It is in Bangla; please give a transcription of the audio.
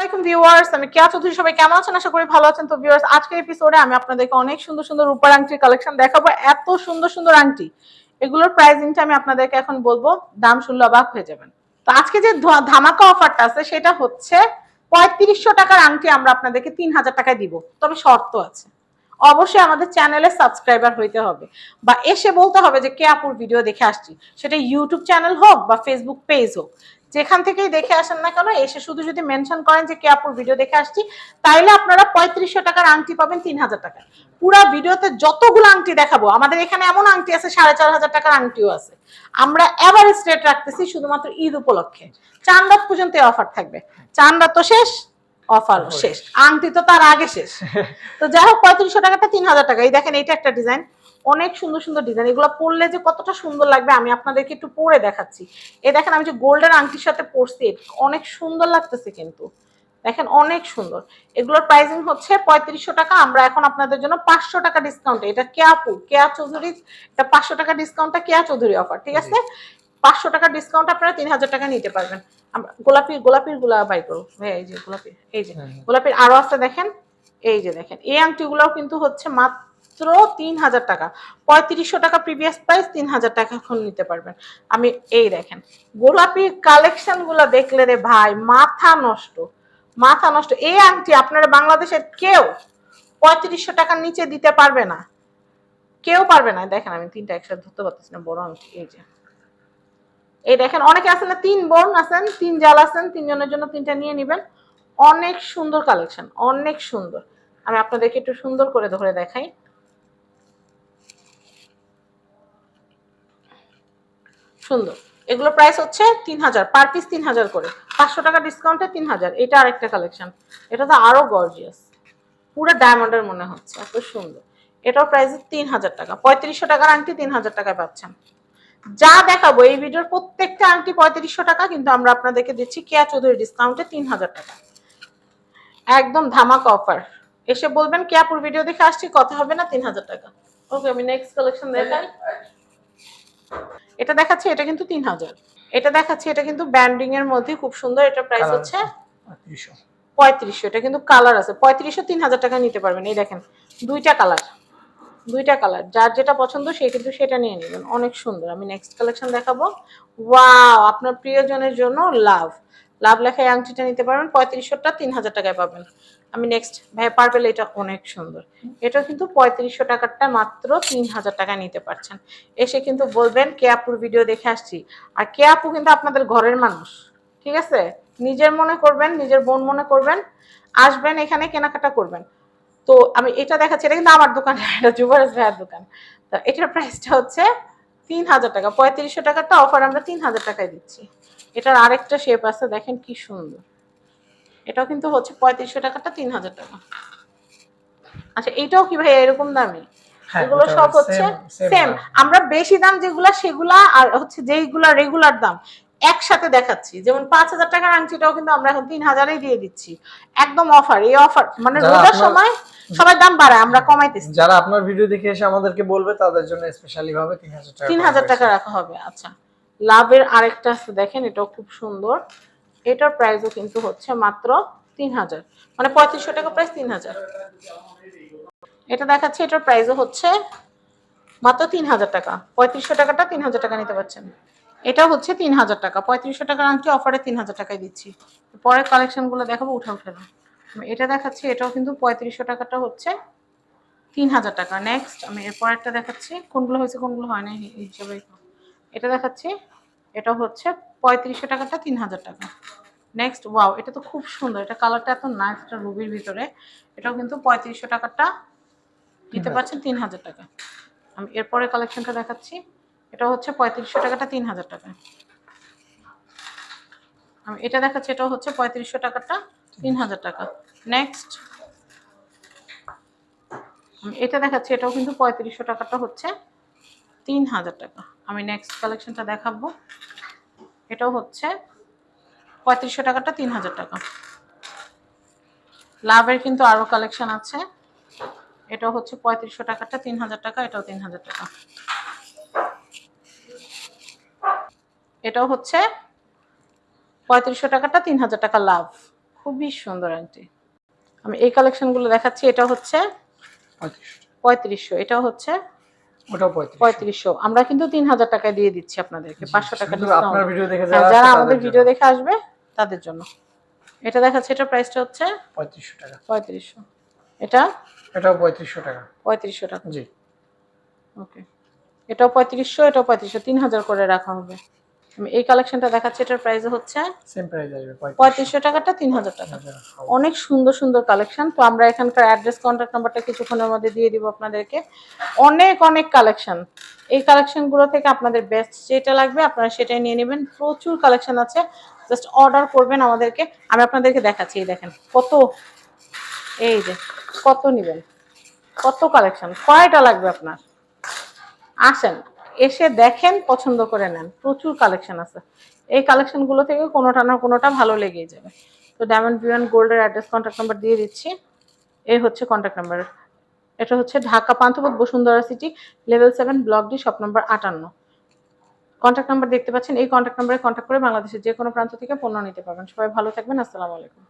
আসসালামাইকুম ভিউয়ার্স, আমি কেয়া চৌধুরী, সবাই কেমন আছেন? আশা করি ভালো আছেন। তো ভিউয়ার্স, আজকের এপিসোডে আমি আপনাদেরকে অনেক সুন্দর সুন্দর রূপার আংটির কালেকশন দেখাবো। এত সুন্দর সুন্দর আংটি। এগুলোর প্রাইসিংটা আমি আপনাদেরকে এখন বলব, দাম শুনলে অবাক হয়ে যাবেন তো আজকে যে ধামাকা অফারটা আছে, সেটা হচ্ছে পঁয়ত্রিশশো টাকার আংটি আমরা আপনাদেরকে তিন হাজার টাকায় দিব। তবে শর্ত আছে অবশ্যই আমাদের চ্যানেলে সাবস্ক্রাইবার হইতে হবে। বা এসে বলতে হবে যে, কে আপুর ভিডিও দেখে আসছি? সেটা ইউটিউব চ্যানেল হোক বা ফেসবুক পেজ হোক। যেখান থেকেই দেখে আসেন না কেন, এসে শুধু যদি মেনশন করেন যে, কে আপুর ভিডিও দেখে আসছি? তাইলে আপনারা পঁয়ত্রিশশো টাকার আংটি পাবেন তিন হাজার টাকা পুরা ভিডিওতে যতগুলো আংটি দেখাবো, আমাদের এখানে এমন আংটি আছে, সাড়ে চার হাজার টাকার আংটিও আছে। আমরা এভারেজ রেট রাখতেছি শুধুমাত্র ঈদ উপলক্ষে। চান রাত পর্যন্ত অফার থাকবে। চান রাত তো শেষ অফার শেষ। আংটি তো তার আগে শেষ। তো যাই হোক পঁয়ত্রিশশো টাকাটা তিন হাজার টাকা। এই দেখেন এইটা একটা ডিজাইন অনেক সুন্দর সুন্দর ডিজাইন এগুলো পরলে যে কতটা সুন্দর লাগবে আমি আপনাদেরকে একটু পরে দেখাচ্ছি। এ দেখেন আমি যে গোল্ডের আংটির সাথে পরছি অনেক সুন্দর লাগতেছে কিন্তু। দেখেন অনেক সুন্দর। এগুলোর প্রাইসিং হচ্ছে পঁয়ত্রিশশো টাকা। আমরা এখন আপনাদের জন্য পাঁচশো টাকা ডিসকাউন্ট এটা কেয়াপু কেয়া চৌধুরী এটা পাঁচশো টাকা ডিসকাউন্টটা কেয়া চৌধুরী অফার ঠিক আছে? পাঁচশো টাকা ডিসকাউন্ট আপনারা তিন হাজার টাকা নিতে পারবেন। আমরা গোলাপি গোলাপিরগুলা বাই করো। হ্যাঁ এই যে গোলাপি এই যে। গোলাপির আরও আছে দেখেন এই যে দেখেন। এই আংটিগুলোও কিন্তু হচ্ছে মাত্র তিন হাজার টাকা। পঁয়ত্রিশশো টাকা প্রিভিয়াস প্রাইস তিন হাজার টাকা এখন নিতে পারবেন। আমি এই দেখেন গোলাপির কালেকশনগুলো দেখলে রে ভাই মাথা নষ্ট। মাথা নষ্ট। এই আংটি আপনারা বাংলাদেশের কেউ পঁয়ত্রিশশো টাকার নিচে দিতে পারবে না। কেউ পারবে না। দেখেন আমি তিনটা একসাথে ধরতে পারতেছি না বড় আংটি এই যে। এই দেখেন, অনেকে আছেন না, তিন বোন আছেন, তিন জাল আছেন, তিনজনের জন্য তিনটা নিয়ে নেবেন। অনেক সুন্দর কালেকশন অনেক সুন্দর। আমি আপনাদেরকে একটু সুন্দর করে ধরে দেখাই। সুন্দর। এগুলো প্রাইস হচ্ছে তিন হাজার পার পিস তিন হাজার করে। পাঁচশো টাকা ডিসকাউন্টে তিন হাজার। এটা আরেকটা কালেকশন এটা তো আরও গর্জিয়াস পুরো ডায়মন্ডের মনে হচ্ছে, এত সুন্দর। এটার প্রাইস তিন হাজার টাকা। পঁয়ত্রিশশো টাকার আংটি তিন হাজার টাকায় পাচ্ছেন। যা দেখাবো এই ভিডিওর প্রত্যেকটা আংটি পঁয়ত্রিশশো টাকা কিন্তু আমরা আপনাদেরকে দিচ্ছি কেয়া চৌধুরী ডিসকাউন্টে তিন হাজার টাকা। একদম ধামাকা অফার এসে বলবেন কেয়াপুর ভিডিও দেখে আসছি কথা হবে না তিন হাজার টাকা। ওকে আমি নেক্সট কালেকশন দেখাই। এটা দেখাচ্ছি এটা কিন্তু তিন হাজার। এটা দেখাচ্ছি এটা কিন্তু ব্যান্ডিং এর মধ্যে খুব সুন্দর এটা প্রাইস হচ্ছে পঁয়ত্রিশশো। এটা কিন্তু কালার আছে। পঁয়ত্রিশশো তিন হাজার টাকা নিতে পারবেন এই দেখেন দুইটা কালার দুইটা কালার। যার যেটা পছন্দ সে কিন্তু সেটা নিয়ে নেবেন। অনেক সুন্দর। আমি নেক্সট কালেকশন দেখাবো। ওয়াও আপনার প্রিয়জনের জন্য লাভ লাভ লেখায় আংটিটা নিতে পারবেন। পঁয়ত্রিশশোটা তিন হাজার টাকায় পাবেন। আমি নেক্সট ভাই পার্পেল এটা অনেক সুন্দর। এটা কিন্তু পঁয়ত্রিশশো টাকারটা মাত্র তিন হাজার টাকা নিতে পারছেন। এসে কিন্তু বলবেন, কে আপুর ভিডিও দেখে আসছি? আর কে আপু কিন্তু আপনাদের ঘরের মানুষ। ঠিক আছে? নিজের মনে করবেন, নিজের বোন মনে করবেন। আসবেন এখানে, কেনাকাটা করবেন। তো আমি এটা দেখাচ্ছি এটা কিন্তু আমার দোকান এটা যুবরাজ ভাইয়ের দোকান। তো এটার প্রাইসটা হচ্ছে তিন হাজার টাকা পঁয়ত্রিশশো টাকারটা অফার আমরা তিন হাজার টাকায় দিচ্ছি। এটার আরেকটা শেপ আছে দেখেন কি সুন্দর। এটাও কিন্তু হচ্ছে পঁয়ত্রিশশো টাকাটা তিন হাজার টাকা। আচ্ছা এটাও কি ভাই এরকম দামি? হ্যাঁ, এগুলো সব হচ্ছে সেম আমরা বেশি দাম যেগুলা সেগুলা আর হচ্ছে যেইগুলা রেগুলার দাম একসাথে দেখাচ্ছি। যেমন পাঁচ হাজার টাকার আংটিটাও কিন্তু আমরা এখন তিন হাজারেই দিয়ে দিচ্ছি। একদম অফার এই অফার মানে রোজার সময় সবাই দাম বাড়ায় আমরা কমাইতেছি। যারা আপনার ভিডিও দেখে এসে আমাদেরকে বলবে তাদের জন্য স্পেশালি ভাবে তিন হাজার টাকা তিন হাজার টাকা রাখা হবে আচ্ছা। লাভের আরেকটা আছে দেখেন এটাও খুব সুন্দর। এটার প্রাইসও কিন্তু হচ্ছে মাত্র তিন হাজার। মানে পঁয়ত্রিশশো টাকা প্রাইস তিন হাজার। এটা দেখাচ্ছে এটার প্রাইসও হচ্ছে মাত্র তিন হাজার টাকা। পঁয়ত্রিশশো টাকাটা তিন হাজার টাকা নিতে পারছেন। এটা হচ্ছে তিন হাজার টাকা। পঁয়ত্রিশশো টাকার আংটি অফারে তিন হাজার টাকায় দিচ্ছি। পরের কালেকশনগুলো দেখাবো উঠে উঠে না আমি এটা দেখাচ্ছি এটাও কিন্তু পঁয়ত্রিশশো টাকাটা হচ্ছে তিন হাজার টাকা। নেক্সট আমি এর পরেরটা দেখাচ্ছি কোনগুলো হয়েছে কোনগুলো হয় না হিসাবে এটা দেখাচ্ছি এটা হচ্ছে পঁয়ত্রিশশো টাকাটা তিন হাজার টাকা। নেক্সট ওয়াও এটা তো খুব সুন্দর এটা কালারটা এত নাইস এটা রুবির ভিতরে। এটাও কিন্তু পঁয়ত্রিশশো টাকাটা দিতে পারছেন তিন হাজার টাকা। আমি এরপরে কালেকশনটা দেখাচ্ছি। এটা হচ্ছে পঁয়ত্রিশশো টাকাটা তিন হাজার টাকা। আমি এটা দেখাচ্ছি এটা হচ্ছে পঁয়ত্রিশশো টাকাটা তিন হাজার টাকা। নেক্সট আমি এটা দেখাচ্ছি, এটাও কিন্তু পঁয়ত্রিশশো টাকাটা হচ্ছে তিন হাজার টাকা। আমি নেক্সট কালেকশনটা দেখাবো। এটাও হচ্ছে পঁয়ত্রিশশো টাকাটা তিন হাজার টাকা। লাভের কিন্তু আরও কালেকশন আছে। এটাও হচ্ছে পঁয়ত্রিশশো টাকাটা তিন হাজার টাকা, এটাও তিন হাজার টাকা। এটাও হচ্ছে পঁয়ত্রিশশো টাকাটা তিন হাজার টাকা লাভ। খুবই সুন্দর আংটি আমি এই কালেকশনগুলো দেখাচ্ছি এটা হচ্ছে পঁয়ত্রিশশো। এটা হচ্ছে পঁয়ত্রিশশো। আমরা কিন্তু তিন হাজার টাকায় দিয়ে দিচ্ছি আপনাদেরকে পাঁচশো টাকা হ্যাঁ, যারা আমাদের ভিডিও দেখে আসবে তাদের জন্য। এটা দেখাচ্ছে এটার প্রাইসটা হচ্ছে পঁয়ত্রিশশো টাকা। পঁয়ত্রিশশো। এটা? এটাও পঁয়ত্রিশশো টাকা। পঁয়ত্রিশশো টাকা। জি। ওকে এটাও পঁয়ত্রিশশো এটাও পঁয়ত্রিশশো তিন হাজার করে রাখা হবে। এই কালেকশনটা দেখাচ্ছি এটার প্রাইস হচ্ছে সেম প্রাইস আসবে পঁয়ত্রিশশো। টাকাটা তিন হাজার টাকা অনেক সুন্দর সুন্দর কালেকশন তো আমরা এখানকার অ্যাড্রেস কন্ট্যাক্ট নাম্বারটা কিছুক্ষণের মধ্যে দিয়ে দিব আপনাদেরকে। অনেক অনেক কালেকশন এই কালেকশনগুলো থেকে আপনাদের বেস্ট যেটা লাগবে আপনারা সেটাই নিয়ে নেবেন। প্রচুর কালেকশন আছে। জাস্ট অর্ডার করবেন আমাদেরকে। আমি আপনাদেরকে দেখাচ্ছি এই দেখেন কত এই যে কত নেবেন? কত কালেকশন কয়টা লাগবে আপনার? আসেন। এসে দেখেন, পছন্দ করে নেন। প্রচুর কালেকশন আছে। এই কালেকশনগুলো থেকে কোনোটা না কোনোটা ভালো লেগেই যাবে। তো ডায়মন্ড বিয়ান গোল্ডের অ্যাড্রেস কন্ট্যাক্ট নাম্বার দিয়ে দিচ্ছি। এই হচ্ছে কন্ট্যাক্ট নাম্বার এটা হচ্ছে Dhaka Panthapath Bashundhara city level seven block D shop number আটান্ন। কন্ট্যাক্ট নাম্বার দেখতে পাচ্ছেন। এই কন্ট্যাক্ট নাম্বারে কন্ট্যাক্ট করে বাংলাদেশের যে কোনো প্রান্ত থেকে পণ্য নিতে পারবেন। সবাই ভালো থাকবেন। আসসালামু আলাইকুম।